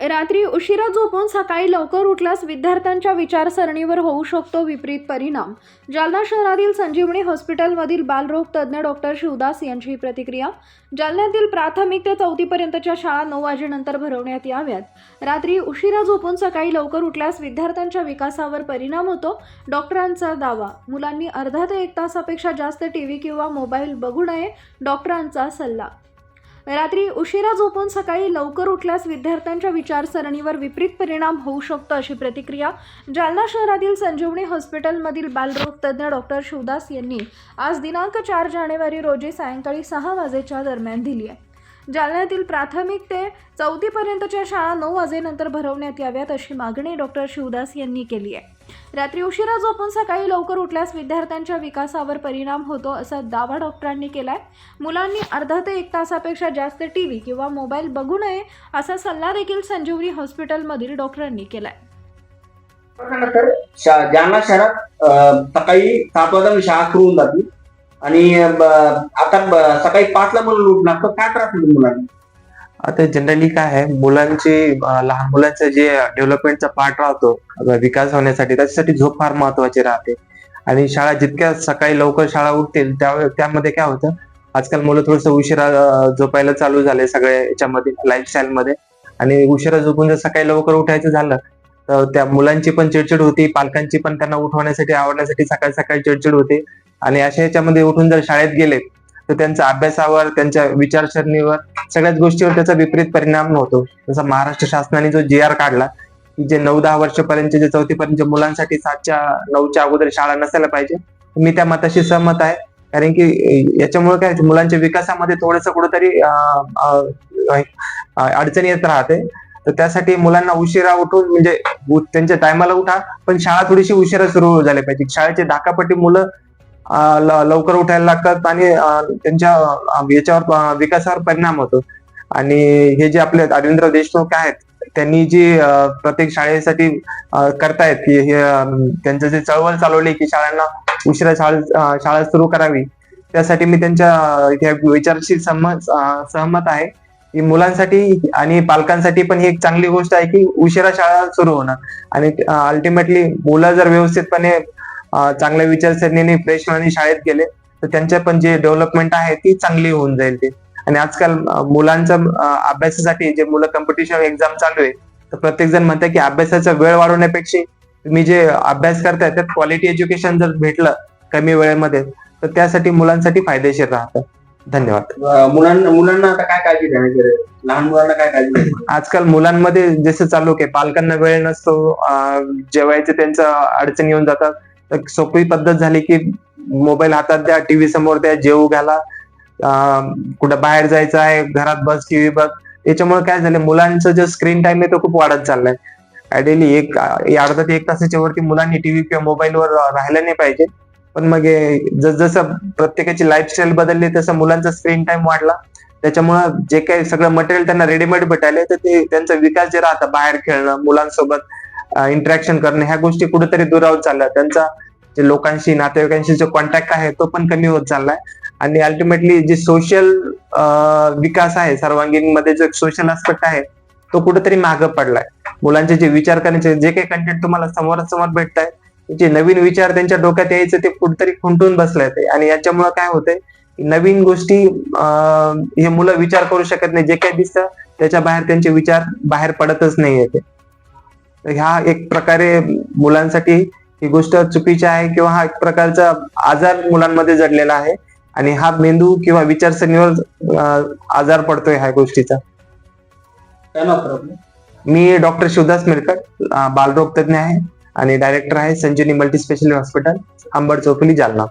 रात्री उशिरा झोपून सकाळी लवकर उठल्यास विद्यार्थ्यांच्या विचारसरणीवर होऊ शकतो विपरीत परिणाम. जालना शहरातील संजीवनी हॉस्पिटलमधील बालरोग तज्ज्ञ डॉक्टर शिवदास यांची ही प्रतिक्रिया. जालन्यातील प्राथमिक ते चौथीपर्यंतच्या शाळा नऊ वाजेनंतर भरवण्यात याव्यात. रात्री उशिरा झोपून सकाळी लवकर उठल्यास विद्यार्थ्यांच्या विकासावर परिणाम होतो. डॉक्टरांचा दावा. मुलांनी अर्धा ते एक तासापेक्षा जास्त टी व्ही किंवा मोबाईल बघू नये डॉक्टरांचा सल्ला. रात्री उशिरा झोपून सकाळी लवकर उठल्यास विद्यार्थ्यांच्या विचारसरणीवर विपरीत परिणाम होऊ शकतो अशी प्रतिक्रिया जालना शहरातील संजीवनी हॉस्पिटलमधील बालरोग तज्ज्ञ डॉक्टर शिवदास यांनी आज दिनांक चार जानेवारी रोजी सायंकाळी सहा वाजेच्या दरम्यान दिली आहे. जालन्यातील प्राथमिक ते चौथीपर्यंतच्या शाळा नऊ वाजेनंतर भरवण्यात याव्यात अशी मागणी डॉक्टर शिवदास यांनी केली आहे. रात्री उशिरा झोपून सकाळी लवकर उठल्यास विद्यार्थ्यांच्या विकासावर परिणाम होतो असा दावा डॉक्टरांनी केलाय. मुलांनी अर्धा ते एक तासापेक्षा जास्त टी व्ही किंवा मोबाईल बघू नये असा सल्ला देखील संजीवनी हॉस्पिटलमधील डॉक्टरांनी केलाय. जालना शहरात सकाळी सात वाजता शाळा सुरू होऊन जाते आणि आता सकाळी पाचला मुलं उठणार तर काय त्रास होतो मुलांना. आता जनरली काय आहे मुलांची लहान मुलांचं जे डेव्हलपमेंटचा पार्ट राहतो विकास होण्यासाठी त्याच्यासाठी झोप फार महत्वाची राहते. आणि शाळा जितक्या सकाळी लवकर शाळा उठतील त्या त्यामध्ये काय होतं आजकाल मुलं थोडस उशिरा झोपायला चालू झाले सगळ्या याच्यामध्ये लाईफस्टाईल मध्ये. आणि उशिरा झोपून जर सकाळी लवकर उठायचं झालं तर त्या मुलांची पण चिडचिड होती पालकांची पण त्यांना उठवण्यासाठी आवडण्यासाठी सकाळी सकाळी चिडचिड होते. आणि अशा याच्यामध्ये उठून जर शाळेत गेले तर त्यांच्या अभ्यासावर त्यांच्या विचारसरणीवर सगळ्याच गोष्टीवर त्याचा विपरीत परिणाम होतो. जसा महाराष्ट्र शासनाने जो जी आर काढला जे नऊ दहा वर्षपर्यंत जे चौथीपर्यंत मुलांसाठी सातच्या नऊच्या अगोदर शाळा नसायला पाहिजे मी त्या मताशी सहमत आहे. कारण की याच्यामुळे काय मुलांच्या विकासामध्ये थोडस कुठंतरी अडचणी अडचण येत राहते. तर त्यासाठी मुलांना उशिरा उठून म्हणजे त्यांच्या टायमाला उठा पण शाळा थोडीशी उशिरा सुरू झाली पाहिजे. शाळेचे धाकापट्टी मुलं लवकर उठायला लागतात आणि त्यांच्या याच्यावर विकासावर परिणाम होतो. आणि हे जे आपले अरविंदराव देशमुख आहेत त्यांनी जी प्रत्येक शाळेसाठी करतायत की हे त्यांचं जे चळवळ चालवली की शाळांना उशिरा शाळा शाळा सुरू करावी त्यासाठी मी त्यांच्या अं, विचाराशी सहमत सहमत आहे. की मुलांसाठी आणि पालकांसाठी पण ही एक चांगली गोष्ट आहे की उशिरा शाळा सुरू होणार. आणि अल्टिमेटली मुलं जर व्यवस्थितपणे चांगल्या विचारसरणीने फ्रेश मनाने शाळेत गेले तर त्यांच्या पण जे डेव्हलपमेंट आहे ती चांगली होऊन जाईल ते. आणि आजकाल मुलांचं अभ्यासासाठी जे मुलं कॉम्पिटिशन एक्झाम चालू आहे तर प्रत्येक जण म्हणतात की अभ्यासाचा वेळ वाढवण्यापेक्षा तुम्ही जे अभ्यास करताय त्यात क्वालिटी एज्युकेशन जर भेटलं कमी वेळेमध्ये तर त्यासाठी मुलांसाठी फायदेशीर राहतं. धन्यवाद. मुलांना मुलांना आता काय काळजी घ्यायची? लहान मुलांना काय काळजी आजकाल मुलांमध्ये जसं चालू आहे पालकांना वेळ नसतो जेवायचे त्यांचं अडचण येऊन जातात सोपी पद्धत झाली की मोबाईल हातात द्या टीव्ही समोर द्या जेवू घाला. कुठं बाहेर जायचं आहे घरात बस टीव्ही बघ. त्याच्यामुळे काय झालं मुलांचं जे स्क्रीन टाइम आहे तो खूप वाढत चाललाय. आयडियली एक अर्धा ते एक तासाच्या वरती मुलांनी टीव्ही किंवा मोबाईलवर राहायला नाही पाहिजे. पण मग जसजसं प्रत्येकाची लाईफस्टाईल बदलली तसं मुलांचा स्क्रीन टाइम वाढला. त्याच्यामुळं जे काही सगळं मटेरियल त्यांना रेडीमेड भेटायले तर ते त्यांचा विकास जे राहता बाहेर खेळणं मुलांसोबत इंटरॅक्शन करणं ह्या गोष्टी कुठेतरी दुरावत चालल्या. त्यांचा जे लोकांशी नातेवाईकांशी जो कॉन्टॅक्ट आहे तो पण कमी होत चाललाय. आणि अल्टिमेटली जे सोशल विकास आहे सर्वांगीणमध्ये जो सोशल आस्पेक्ट आहे तो कुठेतरी मागं पडलाय. मुलांचे जे विचार करण्याचे जे काही कंटेंट तुम्हाला समोरासमोर भेटत आहे जे नवीन विचार त्यांच्या डोक्यात यायचे ते कुठेतरी खुंटून बसले ते आणि याच्यामुळे काय होतंय नवीन गोष्टी हे मुलं विचार करू शकत नाही. जे काही दिसतं त्याच्या बाहेर त्यांचे विचार बाहेर पडतच नाही येते. ह्या एक प्रकारे मुलांसाठी ही गोष्ट चुकीची आहे किंवा हा एक प्रकारचा आजार मुलांमध्ये जडलेला आहे. आणि हा मेंदू किंवा विचारसरणीवर आजार पडतोय ह्या गोष्टीचा? मी डॉक्टर शिवदास मिरकर बालरोग तज्ञ आहे आणि डायरेक्टर आहे Sanjeevani multi speciality hospital Ambad Chaufuli Jalna.